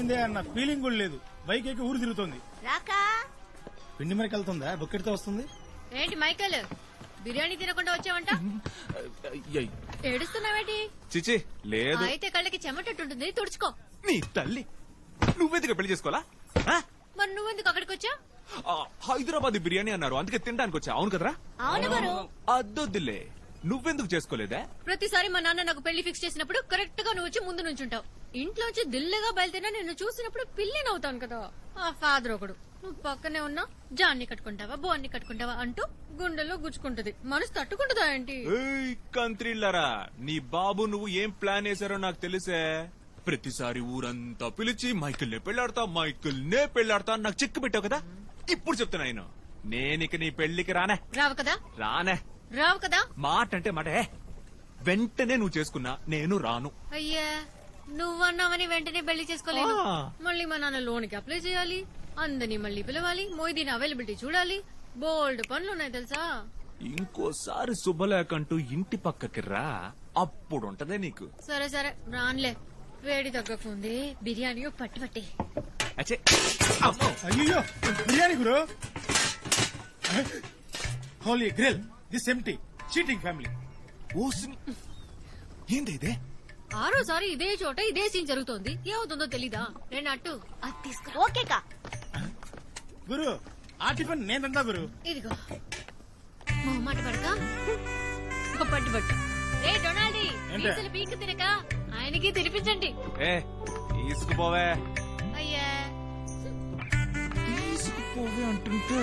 అయిపోయిందే అన్న ఫీలింగ్ కూడా లేదు. బైక్ ఎక్కి ఊరు తిరుగుతోంది. రాకా? పిండి మరికి వెళ్తుందా? బొక్కెట్తో వస్తుంది. ఏంటి మైకల్? బిర్యానీ తినకుండా వచ్చావంట? ఏడుస్తున్నావేంటి? చిచి లేదు. అయితే కళ్ళకి చెమటట్టుంటుంది. తుడుచుకో. నీ తల్లి. నువ్వెందుకు పెళ్ళి చేసుకోవాలా? ఆ? మరి నువ్వెందుకు అక్కడికి వచ్చా ఆ, హైదరాబాద్ బిర్యానీ అన్నారు. అందుకే తినడానికి వచ్చా అవును కదరా? అవును అద్దొద్దులే నువ్వెందుకు చేసుకోలేదా? ప్రతిసారి మా నాన్న నాకు పెళ్ళి ఫిక్స్ చేసినప్పుడు కరెక్ట్గా నువ్వు వచ్చి ముందు నుంచుంటావు. ఇంట్లోంచి దిల్లగా బయలుదేరినా నిన్ను చూసినప్పుడు పిల్లి నవ్వుతాను కదా. ఆ ఫాదర్ ఒకడు నువ్వు పక్కనే ఉన్నా జాన్ని కట్టుకుంటావా బోన్ని కట్టుకుంటావా అంటూ గుండెల్లో గుచ్చుకుంటది. మనసు తట్టుకుంటుందా ఏంటి? కంత్రిల్లరా నీ బాబు నువ్వు ఏం ప్లాన్ వేశారో నాకు తెలిసే? ప్రతిసారి ఊరంతా పిలిచి మైకిల్ నే పెళ్ళాడతా మైకిల్ నే పెళ్ళాడతా నాకు చెక్ పెట్టావు కదా? ఇప్పుడు చెప్తున్నా నేను. నేనిక నీ పెళ్ళికి రానే. రావు కదా? రానే. రావు కదా? మాట. అంటే మాట. వెంటనే నువ్వు చేసుకున్నా నేను రాను. అయ్యా నువ్వన్నావని వెంటనే పెళ్ళి చేసుకోలేదు ఆ. మళ్ళీ మా నాన్న లోన్కి అప్లై చేయాలి అందని మళ్ళీ పిలవాలి మొయ్దీన్ అవైలబిలిటీ చూడాలి. బోల్డ్ పనులు ఉన్నాయి తెలుసా? ఇంకోసారి శుభలేకంటూ ఇంటి పక్కకి రా అప్పుడు ఉంటదే నీకు. సరే సరే రాన్లే. వేడి తగ్గకుంది బిర్యానీ పట్టి పట్టి. అచ్చే. అమ్మో అయ్యో బిర్యానీ గురు. Holy grill. దిస్ ఎంటీ చీటింగ్ ఫ్యామిలీ. ఓసిని ఏంది ఇదే? ఆరోసారి ఇదే చోట ఇదే సీన్ జరుగుతోంది. ఏమవుతుందో తెలీదా? నేను అట్టు. అది తీసుకురా. ఓకే కా. గురు ఆ టిఫిన్ నేనందా గురు. ఇదిగో. మొహమాట పడక. పట్టు పట్టు. ఏ డొనాల్డీ ఏంటే? పీసులు పీక్ తినక ఆయనకి తినిపించండి. ఏ తీసుకుపోవే. అయ్యా. తీసుకుపోవే అంటుంటే.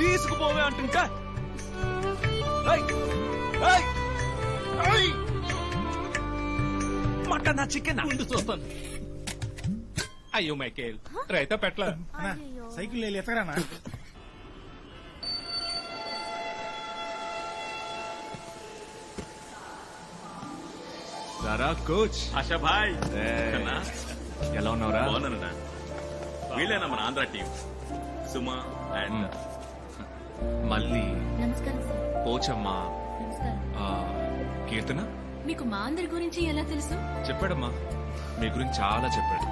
తీసుకుపోవే అంటుంటే. మటనా చికెన్? ముందు చూస్తాను. అయ్యో మైకేల్. రైతా పెట్ల అన్నా, సైకిల్ వెళ్ళి ఎత్తరానా సరా కోచ్. ఆశా భాయ్. ఎలా ఉన్నావురా? బాగున్నానన్నా వీళ్ళేనా మన ఆంధ్ర టీం? సుమా అండ్ మళ్ళీ నమస్కారం సార్. పోచమ్మా ఆ, కీర్తన? మీకు మా అందరి గురించి ఎలా తెలుసు? చెప్పాడమ్మా. మీ గురించి చాలా చెప్పాడు.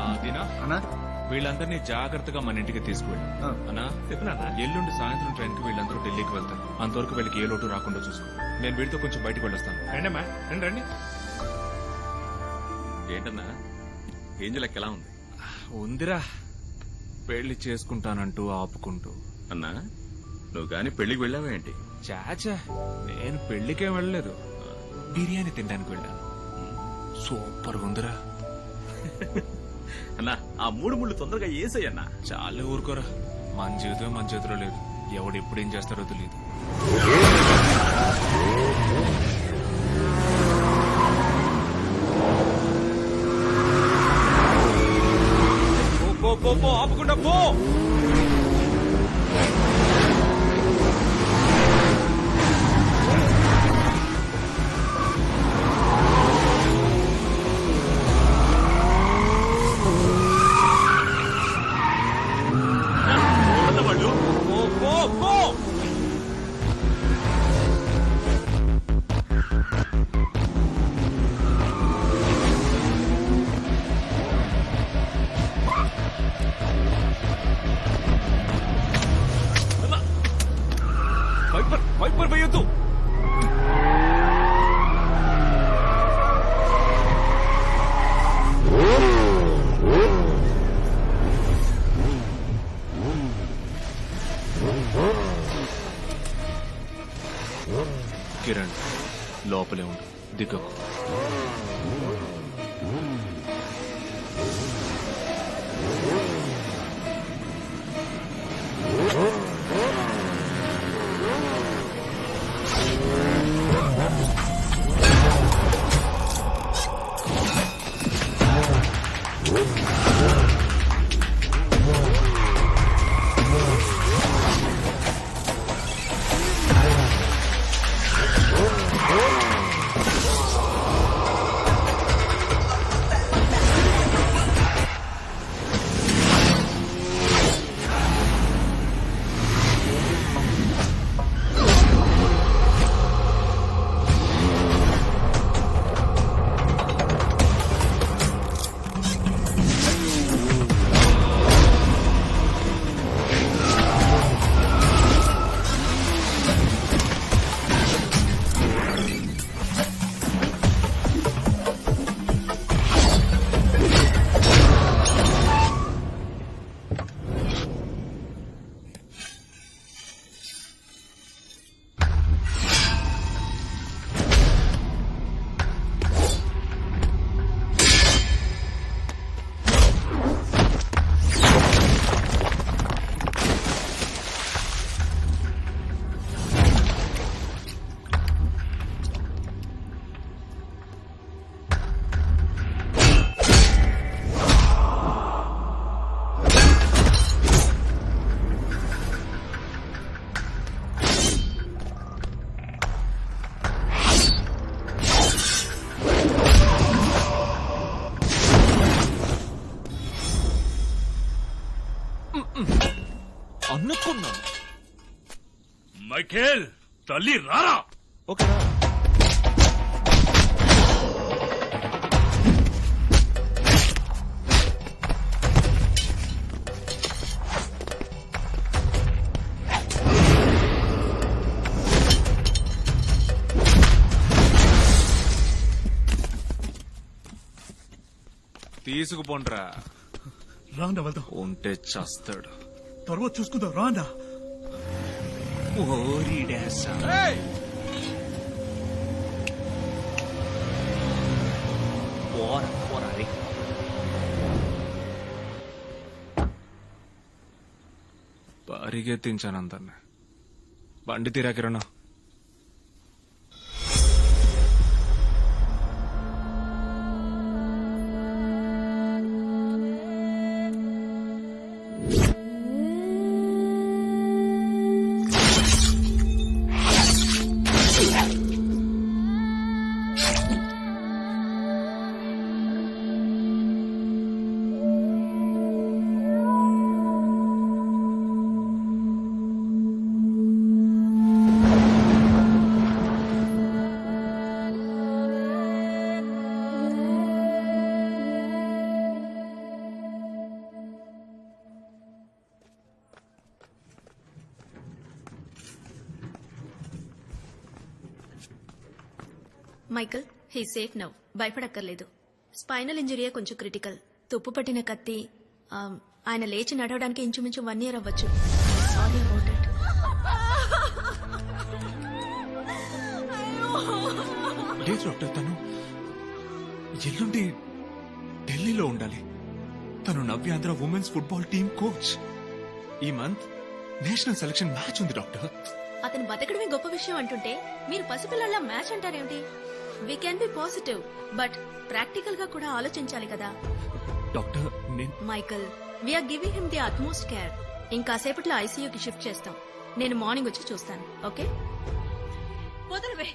ఆ, దీనా? అన్నా? వీళ్ళందరినీ జాగ్రత్తగా మన ఇంటికి తీసుకువెళ్ళి. అన్నా? చెప్పినా ఎల్లుండి సాయంత్రం ట్రైన్కి వీళ్ళందరూ ఢిల్లీకి వెళ్తారు. అంతవరకు వీళ్ళకి ఏ లోటు రాకుండా చూసుకో. నేను వీళ్ళతో కొంచెం బయటకు వెళ్ళొస్తాను. రండమ్మా. రండి రండి. ఏంటన్నా? ఏంజల్ ఎలా ఉంది? ఉందిరా. పెళ్ళి చేసుకుంటానంటూ ఆపుకుంటూ. అన్నా నువ్వు గాని పెళ్ళికి వెళ్ళావేంటి చాచా నేను పెళ్ళికేం వెళ్ళలేదు. బిర్యానీ తినడానికి వెళ్ళాను. సూపర్ ఉందిరా. అన్నా ఆ మూడు ముళ్ళు తొందరగా ఏసయ్యన్నా చాలా ఊరుకోరా. మన జీవితం మన చేతిలో లేదు. ఎవడు ఎప్పుడు ఏం చేస్తారో తెలియదు. పో, పో, ఆపకుండా పో. Round మైకేల్ తల్లి రారా. ఓకేనా తీసుకుపోండ్రా. రాండా వెళ్దాం. ఉంటే చస్తాడు. తర్వాత చూసుకుందాం. రాండా. ఓరి డాసా. పోరా, పోరా రే. పరిగెత్తించాను అందరిని బండి తీరా Kiran Michael he safe now భయపడక్కర్లేదు. Spinal ఇంజరీయే కొంచెం క్రిటికల్ తుప్పు పట్టిన కత్తి ఆయన లేచి నడవడానికి ఇంచుమించు వన్ ఇయర్ అవ్వచ్చు. సారీ అబౌట్ ఇట్ లేదు డాక్టర్ తను ఎల్లుండి ఢిల్లీలో ఉండాలి. తను Navyandhra women's football team coach ఈ మంత్ నేషనల్ సెలక్షన్ మ్యాచ్ ఉంది డాక్టర్. అతను బతకడమే గొప్ప విషయం అంటుంటే మీరు పసిపిల్లల match అంటారేమిటి? We can be positive but ప్రాక్టికల్గా కూడా ఆలోచించాలి కదా. డాక్టర్ నేను Michael we are giving him the utmost care ఇంకాసేపట్లో ఐసీయూకి షిఫ్ట్ చేస్తాం. నేను మార్నింగ్ వచ్చి చూస్తాను ఓకే వదలవే